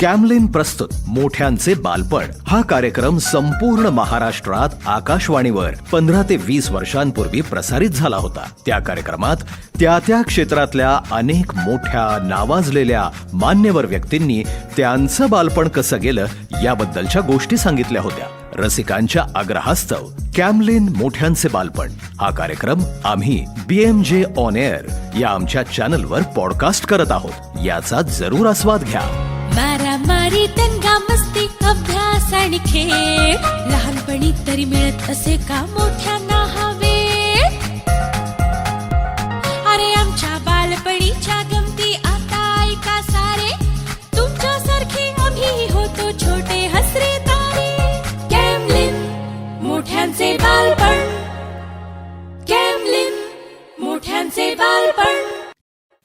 कॅमलिन प्रस्तुत मोठ्यांचे बालपण. हा कार्यक्रम संपूर्ण महाराष्ट्रात आकाशवाणीवर पंधरा ते वीस वर्षांपूर्वी प्रसारित झाला होता. त्या कार्यक्रमात त्या त्या क्षेत्रातल्या अनेक मोठ्या नावाजलेल्या मान्यवर व्यक्तींनी त्यांचं बालपण कसं गेलं याबद्दलच्या गोष्टी सांगितल्या होत्या. रसिकांच्या आग्रहास्तव कॅमलिन मोठ्यांचे बालपण. हा कार्यक्रम आम्ही बीएमजे ऑन एअर या आमच्या चॅनलवर पॉडकास्ट करत आहोत. याचा जरूर आस्वाद घ्या. अभ्यास आणि खेळ लहानपणी तरी मिळत असे का मोठ्यांना हवे अरे आमच्या बालपणीच्या गमती आता ऐका सारे. तुमच्यासारखे आम्ही होतो छोटे हसरे तारे. कॅमलिन मोठ्यांचे बालपण. कॅमलिन मोठ्यांचे बालपण.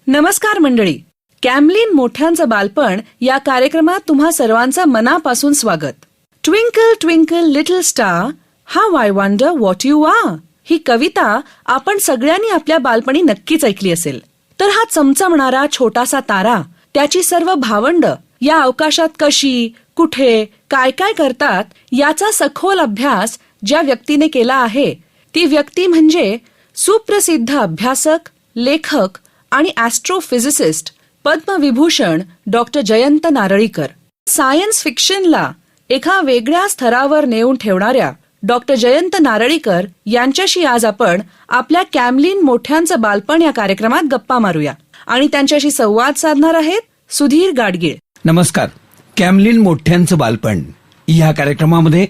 नमस्कार मंडळी. कॅमलिन मोठ्यांचं बालपण या कार्यक्रमात तुम्हा सर्वांचं मनापासून स्वागत. Twinkle twinkle little star how I wonder what you are ही कविता आपण सगळ्यांनी आपल्या बालपणी नक्कीच ऐकली असेल. तर हा चमचमणारा छोटासा तारा त्याची सर्व भावंड या अवकाशात कशी कुठे काय काय करतात याचा सखोल अभ्यास ज्या व्यक्तीने केला आहे ती व्यक्ती म्हणजे सुप्रसिद्ध अभ्यासक लेखक आणि astrophysicist Padma Vibhushan doctor Jayant Narlikar. Science फिक्शनला एका वेगळ्या स्तरावर नेऊन ठेवणाऱ्या डॉक्टर जयंत नारळीकर यांच्याशी आज आपण आपल्या कॅमलिन मोठ्यांचं बालपण या कार्यक्रमात गप्पा मारूया. आणि त्यांच्याशी संवाद साधणार आहेत सुधीर गाडगीळ. नमस्कार. कॅमलिन मोठ्यांचं बालपण. या कार्यक्रमामध्ये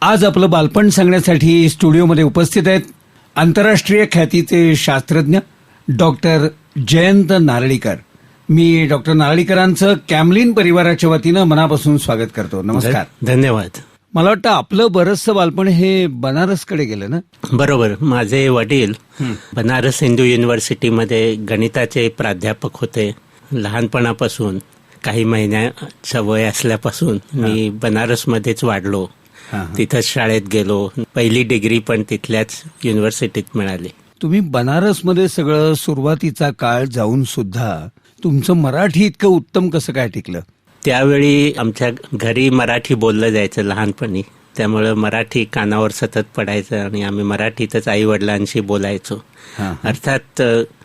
आज आपलं बालपण सांगण्यासाठी स्टुडिओमध्ये उपस्थित आहेत आंतरराष्ट्रीय ख्यातीचे शास्त्रज्ञ डॉक्टर जयंत नारळीकर. मी डॉक्टर नारळीकरांचं कॅमलिन परिवाराच्या वतीनं मनापासून स्वागत करतो. नमस्कार. धन्यवाद. मला वाटतं आपलं बरंचसं बालपण हे बनारसकडे गेलं ना? बरोबर. माझे वडील बनारस हिंदू युनिव्हर्सिटीमध्ये गणिताचे प्राध्यापक होते. लहानपणापासून काही महिन्याचं वय असल्यापासून मी बनारसमध्येच वाढलो. तिथंच शाळेत गेलो. पहिली डिग्री पण तिथल्याच युनिव्हर्सिटीत मिळाली. तुम्ही बनारसमध्ये सगळं सुरुवातीचा काळ जाऊन सुद्धा तुमचं मराठी इतकं उत्तम कसं काय टिकलं? त्यावेळी आमच्या घरी मराठी बोललं जायचं लहानपणी. त्यामुळं मराठी कानावर सतत पडायचं आणि आम्ही मराठीतच आई वडिलांशी बोलायचो. अर्थात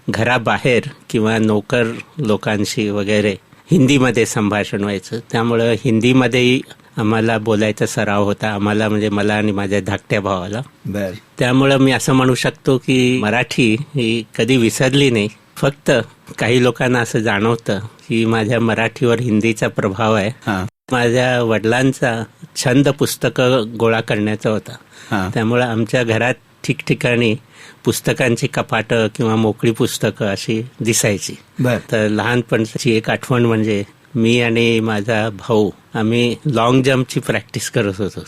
घराबाहेर किंवा नोकर लोकांशी वगैरे हिंदीमध्ये संभाषण व्हायचं. त्यामुळं हिंदीमध्येही आम्हाला बोलायचा सराव होता. आम्हाला म्हणजे मला आणि माझ्या धाकट्या भावाला. बर. त्यामुळं मी असं म्हणू शकतो की मराठी ही कधी विसरली नाही. फक्त काही लोकांना असं जाणवतं की माझ्या मराठीवर हिंदीचा प्रभाव आहे. हा. माझ्या वडिलांचा छंद पुस्तकं गोळा करण्याचा होता. त्यामुळे आमच्या घरात ठिकठिकाणी पुस्तकांची कपाटं किंवा मोकळी पुस्तकं अशी दिसायची. तर लहानपणची एक आठवण म्हणजे मी आणि माझा भाऊ आम्ही लॉंग जम्पची प्रॅक्टिस करत होतो.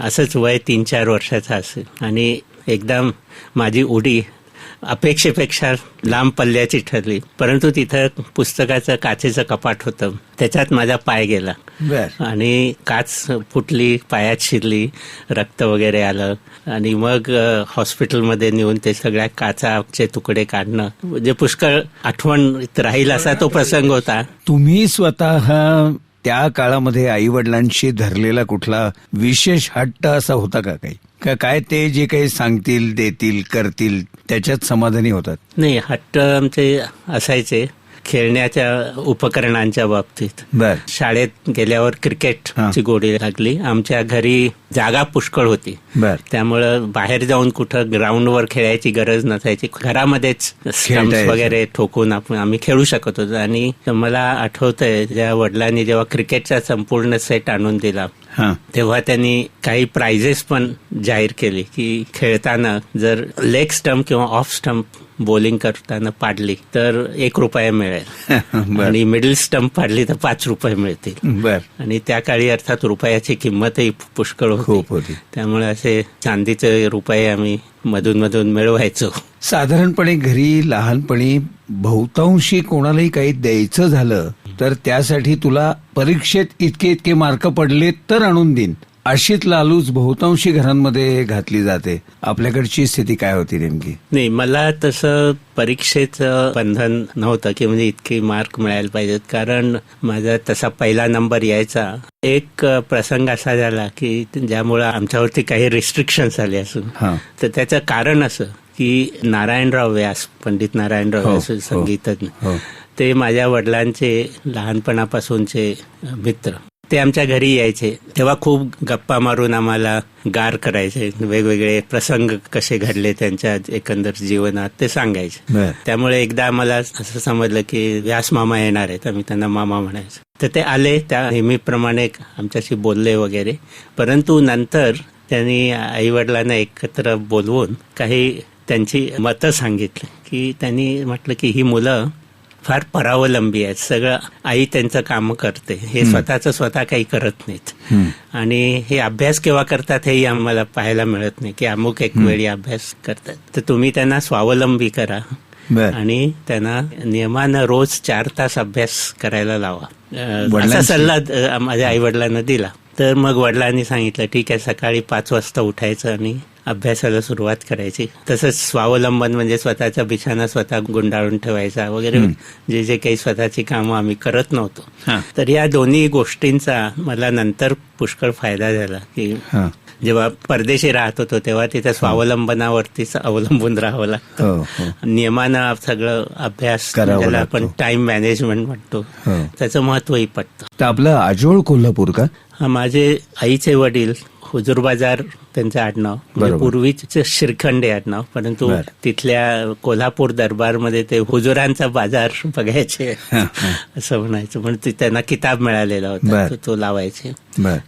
असंच वय तीन चार वर्षाचं असेल. आणि एकदम माझी उडी अपेक्षेपेक्षा लांब पल्ल्याची ठरली. परंतु तिथं पुस्तकाचं काचेचं कपाट होतं. त्याच्यात माझा पाय गेला. आणि काच फुटली पायात शिरली रक्त वगैरे आलं. आणि मग हॉस्पिटलमध्ये नेऊन ते सगळ्या काचाचे तुकडे काढणं. म्हणजे पुष्कळ आठवण राहील असा तो प्रसंग होता. तुम्ही स्वतः त्या काळामध्ये आई वडिलांशी धरलेला कुठला विशेष हट्ट असा होता का काही? का काय ते जे काही सांगतील देतील करतील त्याच्यात समाधानी होतात. नाही हट्ट आमचे असायचे खेळण्याच्या उपकरणांच्या बाबतीत. बर. शाळेत गेल्यावर क्रिकेटची गोडी लागली. आमच्या घरी जागा पुष्कळ होती. बर. त्यामुळं बाहेर जाऊन कुठं ग्राउंडवर खेळायची गरज नसायची. घरामध्येच स्टम्प्स. वगैरे ठोकून आपण आम्ही खेळू शकत होतो. आणि मला आठवतंय ज्या वडिलांनी जेव्हा क्रिकेटचा संपूर्ण सेट आणून दिला तेव्हा त्यांनी काही प्राइजेस पण जाहीर केली की खेळताना जर लेग स्टंप किंवा ऑफ स्टंप बॉलिंग करताना पाडली तर एक रुपया मिळेल. आणि मिडल स्टंप पाडली तर पाच रुपये मिळतील. बर. आणि त्या काळी अर्थात रुपयाची किंमतही पुष्कळ होती. खूप होती. त्यामुळे असे चांदीचे रुपये आम्ही मधून मधून मिळवायचो. साधारणपणे घरी लहानपणी बहुतांशी कोणालाही काही द्यायचं झालं तर त्यासाठी तुला परीक्षेत इतके इतके मार्क पडले तर आणून देईन अशीच लालूच बहुतांशी घरांमध्ये घातली जाते. आपल्याकडची स्थिती काय होती नेमकी? नाही मला तसं परीक्षेचं बंधन नव्हतं की म्हणजे इतके मार्क मिळायला पाहिजेत. कारण माझा तसा पहिला नंबर यायचा. एक प्रसंग असा झाला की ज्यामुळं आमच्यावरती काही रिस्ट्रिक्शन्स आले असून. तर त्याचं कारण असं की नारायणराव व्यास पंडित नारायणराव हो, व्यास हो, संगीतज्ञ. हो. ते माझ्या वडिलांचे लहानपणापासूनचे मित्र. ते आमच्या घरी यायचे. तेव्हा खूप गप्पा मारून आम्हाला गार करायचे. वेगवेगळे प्रसंग कसे घडले त्यांच्या एकंदर जीवनात ते सांगायचे. त्यामुळे एकदा आम्हाला असं समजलं की व्यास मामा येणार आहेत. आम्ही त्यांना मामा म्हणायचो. तर ते आले. त्या नेहमीप्रमाणे आमच्याशी बोलले वगैरे. परंतु नंतर त्यांनी आई वडिलांना एकत्र बोलवून काही त्यांची मतं सांगितली. की त्यांनी म्हटलं की ही मुलं फार परावलंबी आहेत. सगळं आई त्यांचं काम करते. हे स्वतःचं स्वतः काही करत नाहीत. आणि हे अभ्यास केव्हा करतात हेही आम्हाला पाहायला मिळत नाही की अमुक एक वेळी अभ्यास करतात. तर तुम्ही त्यांना स्वावलंबी करा आणि त्यांना नियमानं रोज चार तास अभ्यास करायला लावा. असा सल्ला माझ्या आई वडिलांना दिला. तर मग वडिलांनी सांगितलं ठीक आहे सकाळी पाच वाजता उठायचं आणि अभ्यासाला सुरुवात करायची. तसंच स्वावलंबन म्हणजे स्वतःचा बिछाना स्वतः गुंडाळून ठेवायचा वगैरे. जे जे काही स्वतःची कामं आम्ही करत नव्हतो. तर या दोन्ही गोष्टींचा मला नंतर पुष्कळ फायदा झाला की जेव्हा परदेशी राहत होतो तेव्हा तिथे स्वावलंबनावरतीच अवलंबून राहावं लागतं. हो हो. नियमानं सगळं अभ्यास लागतो. आपण टाइम मॅनेजमेंट म्हणतो. हो. त्याचं महत्वही पडतं आपलं आजोळ कोल्हापूर का? माझे आईचे वडील हुजूर बाजार त्यांचं आडनाव. म्हणजे. पूर्वीच शिरखंडे आडनाव. परंतु. तिथल्या कोल्हापूर दरबारमध्ये ते हुजुरांचा बाजार बघायचे असं म्हणायचं. म्हणून ते त्यांना किताब मिळालेला होता. तो- तो लावायचे.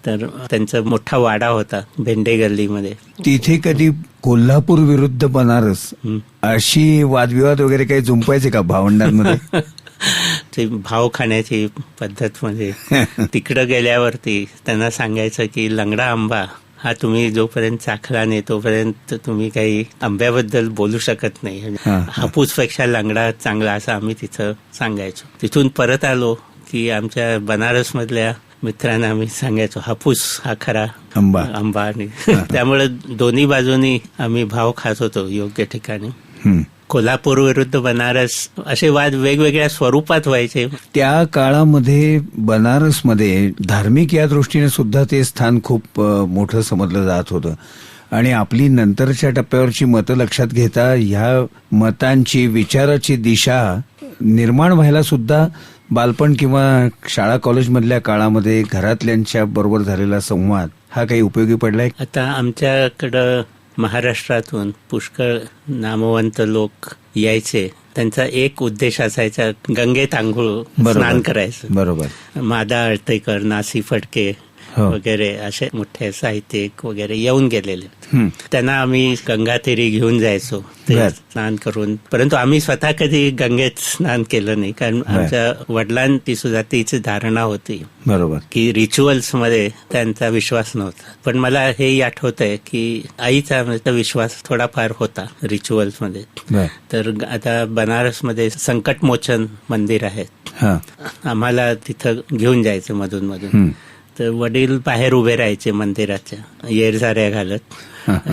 तर त्यांचा मोठा वाडा होता भेंडे गल्लीमध्ये. तिथे कधी कोल्हापूर विरुद्ध बनारस अशी वादविवाद वगैरे काही जुंपायचे का भावंडांमध्ये? ते भाव खाण्याची पद्धत म्हणजे तिकडं गेल्यावरती त्यांना सांगायचं की लंगडा आंबा हा तुम्ही जोपर्यंत चाखला नाही तोपर्यंत तुम्ही काही आंब्याबद्दल बोलू शकत नाही हा. हापूसपेक्षा लंगडा चांगला असं आम्ही तिथं सांगायचो तिथून परत आलो की आमच्या बनारस मधल्या मित्रांना आम्ही सांगायचो हापूस हा खरा आंबा. आंबा आणि त्यामुळे दोन्ही बाजूनी आम्ही भाव खात होतो योग्य ठिकाणी. कोल्हापूर विरुद्ध बनारस असे वाद वेगवेगळ्या स्वरूपात व्हायचे. त्या काळामध्ये बनारसमध्ये धार्मिक या दृष्टीने सुद्धा ते स्थान खूप मोठं समजलं जात होतं. आणि आपली नंतरच्या टप्प्यावरची मतं लक्षात घेता ह्या मतांची विचाराची दिशा निर्माण व्हायला सुद्धा बालपण किंवा शाळा कॉलेजमधल्या काळामध्ये घरातल्यांच्या बरोबर झालेला संवाद हा काही उपयोगी पडलाय? आता आमच्याकडं महाराष्ट्रातून पुष्कळ नामवंत लोक यायचे त्यांचा एक उद्देश असायचा गंगेत आंघोळ. स्नान करायचं बरोबर मादा अळतेकर नासी फडके हो. वगैरे असे मोठे साहित्यिक वगैरे येऊन गेलेले. हं. त्यांना आम्ही गंगातीरी घेऊन जायचो. ते. स्नान करून. परंतु आम्ही स्वतः कधी गंगेत स्नान केलं नाही. कारण. आमच्या वडिलांची सुद्धा तीच धारणा होती. बरोबर. की रिच्युअल्समध्ये त्यांचा विश्वास नव्हता. पण मला हेही आठवत आहे की आईचा विश्वास थोडाफार होता रिच्युअल्समध्ये. तर आता बनारसमध्ये संकटमोचन मंदिर आहे. हा. आम्हाला तिथं घेऊन जायचं मधून मधून हं. तर वडील बाहेर उभे राहायचे मंदिराच्या येरझाऱ्या घालत.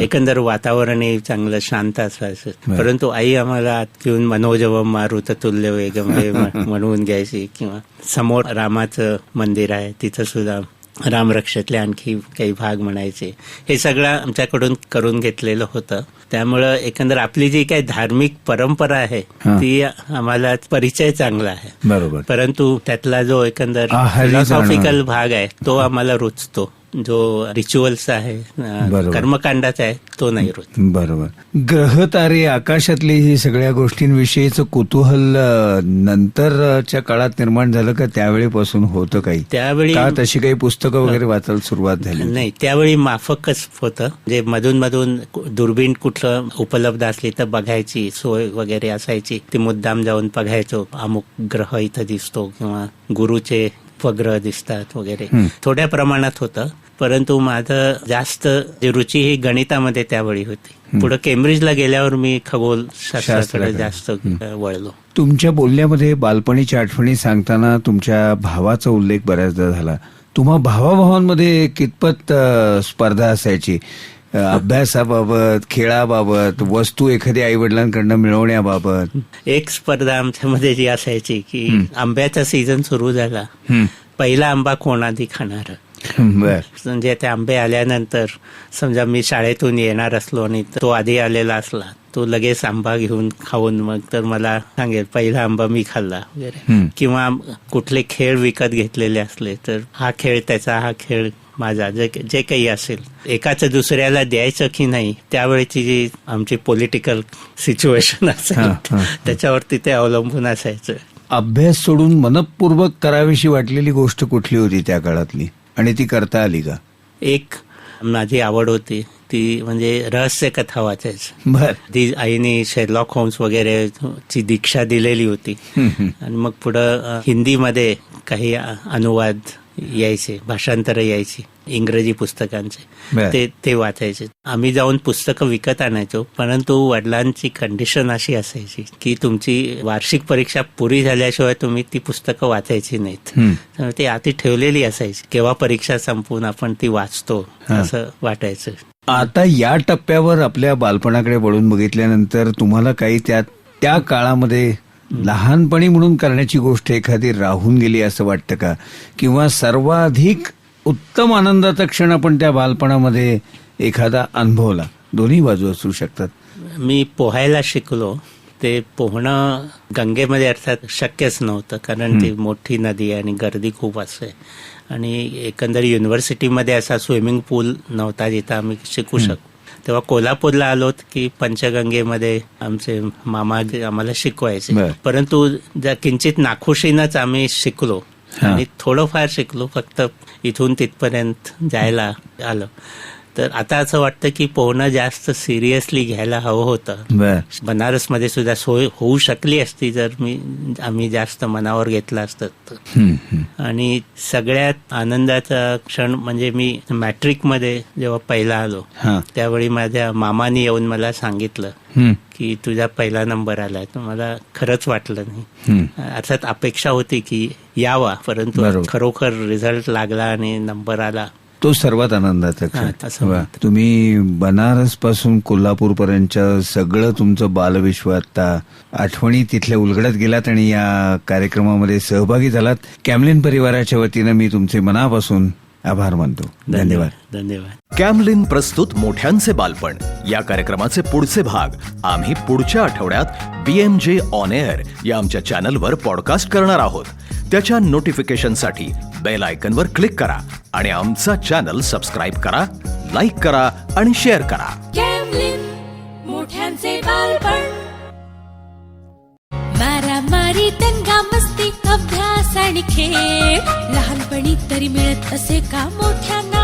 एकंदर वातावरणही चांगलं शांत असायचं. परंतु आई आम्हाला आत घेऊन मनोजवम मारुत तुल्य वेगम म्ह- म्हणवून घ्यायची किंवा समोर रामाचं मंदिर आहे तिथं सुद्धा रामरक्षेतले आणखी काही भाग म्हणायचे हे सगळं आमच्याकडून करून घेतलेलं होतं त्यामुळं एकंदर आपली जी काही धार्मिक परंपरा आहे. ती आम्हाला परिचय चांगला आहे बरोबर परंतु त्यातला जो एकंदर फिलॉसॉफिकल. भाग आहे तो आम्हाला रुचतो जो रिच्युअल्स आहे. कर्मकांडाचा आहे तो नाही रुच बरोबर. ग्रह तारे आकाशातली ही सगळ्या गोष्टींविषयीचं कुतूहल नंतरच्या काळात निर्माण झालं का त्यावेळीपासून होतं काही? त्यावेळी का तशी काही पुस्तकं वगैरे वाचायला सुरुवात झाली? नाही त्यावेळी माफकच होतं. म्हणजे मधून मधून दुर्बीण कुठलं उपलब्ध असली तर बघायची सोय वगैरे असायची ती मुद्दाम जाऊन बघायचो. अमुक ग्रह इथं दिसतो किंवा गुरुचे उपग्रह दिसतात वगैरे. थोड्या प्रमाणात होतं. परंतु माझं जास्त रुची ही गणितामध्ये त्यावेळी होती. पुढे केम्ब्रिजला गेल्यावर मी खगोल शास्त्राकडे. जास्त वळलो. तुमच्या बोलण्यामध्ये बालपणीच्या आठवणी सांगताना तुमच्या भावाचा उल्लेख बऱ्याचदा झाला. तुम्हा भावाभावांमध्ये कितपत स्पर्धा असायची? अभ्यासाबाबत खेळाबाबत वस्तू एखाद्या आई वडिलांकडनं मिळवण्याबाबत? एक स्पर्धा आमच्यामध्ये जी असायची की आंब्याचा सीझन सुरू झाला. पहिला आंबा कोण आधी खाणार? बर. म्हणजे ते आंबे आल्यानंतर समजा मी शाळेतून येणार असलो आणि तो आधी आलेला असला तो लगेच आंबा घेऊन खाऊन मग तर मला सांगेल पहिला आंबा मी खाल्ला वगैरे. किंवा कुठले खेळ विकत घेतलेले असले तर हा खेळ त्याचा हा खेळ माझा जे जे काही असेल. एकाचं दुसऱ्याला द्यायचं की नाही त्यावेळेची जी आमची पॉलिटिकल सिच्युएशन असेल. त्याच्यावरती ते अवलंबून असायचं. अभ्यास सोडून मनपूर्वक करावीशी वाटलेली गोष्ट कुठली होती त्या काळातली? आणि ती करता आली का? एक माझी आवड होती. ती म्हणजे रहस्य कथा वाचायची. बर. ती आईने शेरलॉक होम्स वगैरे ची दीक्षा दिलेली होती. आणि मग पुढं हिंदीमध्ये काही अनुवाद यायचे भाषांतर यायची इंग्रजी पुस्तकांचे. ते ते वाचायचे. आम्ही जाऊन पुस्तकं विकत आणायचो परंतु वडिलांची कंडिशन अशी असायची की तुमची वार्षिक परीक्षा पुरी झाल्याशिवाय तुम्ही ती पुस्तकं वाचायची नाहीत. ती आधी ठेवलेली असायची केव्हा परीक्षा संपून आपण ती वाचतो. असं वाटायचं. आता या टप्प्यावर आपल्या बालपणाकडे वळून बघितल्यानंतर तुम्हाला काही त्या त्या काळामध्ये लहानपणी म्हणून करण्याची गोष्ट एखादी राहून गेली असं वाटतं का? किंवा सर्वाधिक उत्तम आनंदाचा क्षण आपण त्या बालपणामध्ये एखादा अनुभवला? दोन्ही बाजू असू शकतात. मी पोहायला शिकलो. ते पोहणं गंगेमध्ये अर्थात शक्यच नव्हतं कारण ती मोठी नदी आहे आणि गर्दी खूप असते. आणि एकंदर युनिव्हर्सिटीमध्ये असा स्विमिंग पूल नव्हता जिथं आम्ही शिकू शकतो. तेव्हा कोल्हापूरला आलोत की पंचगंगेमध्ये आमचे मामा आम्हाला शिकवायचे. परंतु ज्या किंचित नाखुशीनंच आम्ही शिकलो. आणि थोडंफार शिकलो फक्त इथून तिथपर्यंत जायला आलं तर आता असं वाटतं की पोहणं जास्त सिरियसली घ्यायला हवं होतं. बनारसमध्ये सुद्धा सोय होऊ शकली असती जर मी आम्ही जास्त मनावर घेतलं असतं. आणि सगळ्यात आनंदाचा क्षण म्हणजे मी मॅट्रिकमध्ये जेव्हा पहिला आलो त्यावेळी माझ्या मामाने येऊन मला सांगितलं की तुझा पहिला नंबर आलाय. तर मला खरंच वाटलं नाही. अर्थात अपेक्षा होती की यावा परंतु. खरोखर रिझल्ट लागला आणि नंबर आला. तो सर्वात आनंदाचा हा, क्षण. तुम्ही बनारसपासून कोल्हापूर पर्यंतच्या सगळं तुमचं बालविश्व आता आठवणी तिथल्या उलगडत गेलात आणि या कार्यक्रमामध्ये सहभागी झालात. कॅमलिन परिवाराच्या वतीनं मी तुमचे मनापासून आभार मानतो. धन्यवाद. धन्यवाद. कॅमलिन प्रस्तुत मोठ्यांचे बालपण. या कार्यक्रमाचे पुढचे भाग आम्ही पुढच्या आठवड्यात बीएमजे ऑन एअर या आमच्या चॅनलवर पॉडकास्ट करणार आहोत. त्याच्या नोटिफिकेशनसाठी बेल आयकनवर क्लिक करा आणि आमचा चॅनल सबस्क्राईब करा लाईक करा आणि शेअर करा. मोठ्यांचे मारामारी दंगा मस्ती अभ्यास आणि खेळ. लहानपणी तरी मिळत असे का मोठ्यांना